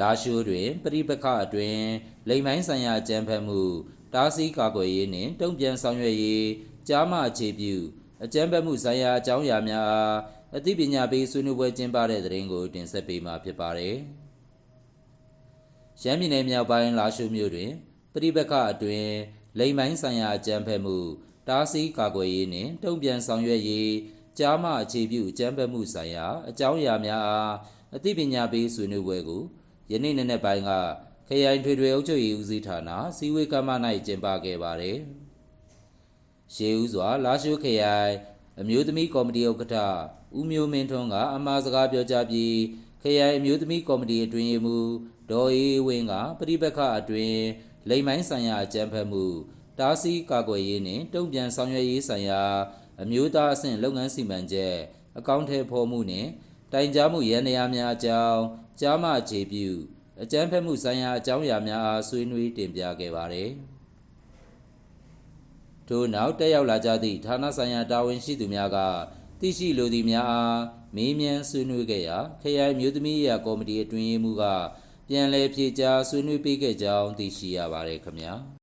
လာရှိုးတွင်ပရိပခအတွင်လိမ်မိုင်းဆိုင်ရာအကြမ်းဖက်မှုတားဆီးကာကွယ်ရေးနှင့်တုံ့ပြန်ဆောင်ရွက်ရေးကြားမှအခြေပြုအကြမ်းဖက်မှုဆိုင်ရာအကြောင်းအရာများအားအသိပညာပေးဆွေးနွေးပွဲကျင်းပတဲ့တဲ့ရင်ကိုတင်ဆက်ပေးမှာဖြစ်ပါတယ်။ရှမ်းပြည်နယ်မြောက်ပိုင်းလာရှိုးမြို့တွင်ပြိပခအတွင်လိမ်မိုင်းဆိုင်ရာအကြမ်းဖက်မှုတားဆီးကာကွယ်ရေးနှင့်တုံ့ပြန်ဆောင်ရွက်ရေးကြားမှအခြေပြုအကြမ်းဖက်မှုဆိုင်ရာအကြောင်းအရာများအားအသိပညာပေးဆွေးနွေးပွဲကို ယနေ့နေ့နဲ့ပိုင်းကခရိုင်ထွေထွေအုပ်ချုပ်ရေးဦးစီးဌာနစီဝေးကမ္မ၌ကျင်းပခဲ့ပါတယ်။ရှေးဦးစွာလာရှိုးခရိုင်အမျိုးသမီးကော်မတီဥက္ကဋ္ဌဦးမျိုးမင်းထွန်းကအမှာစကားပြောကြားပြီးခရိုင်အမျိုးသမီးကော်မတီအတွင်းရေးမှူးဒေါ်အေးအေးဝင်းကပြိပခအတွင်လိမ်မိုင်းဆိုင်ရာအကြမ်းဖက်မှုတားဆီးကာကွယ်ရေးနှင့်တုံ့ပြန်ဆောင်ရွက်ရေးဆိုင်ရာအမျိုးသားအဆင့်လုပ်ငန်းစီမံချက်အကောင့်ထဲဖော်မှုနှင့်တိုင်ကြားမှုရန်ရာများအကြောင်း ကြားမှအခြေပြုအကြမ်းဖက်မှုဆိုင်ရာအကြောင်းအရာများအားဆွေးနွေးတင်ပြခဲ့ပါတယ်။ထို့နောက်တက်ရောက်လာကြသည့်ဌာနဆိုင်ရာတာဝန်ရှိသူများကသိရှိလိုသည့်များအားမေးမြန်းဆွေးနွေးခဲ့ရာခရိုင်အမျိုးသမီးရာကော်မတီအတွင်းရေးမှူးကပြန်လည်ဖြေကြားဆွေးနွေးပေးခဲ့ကြောင်းသိရှိရပါတယ်ခင်ဗျာ။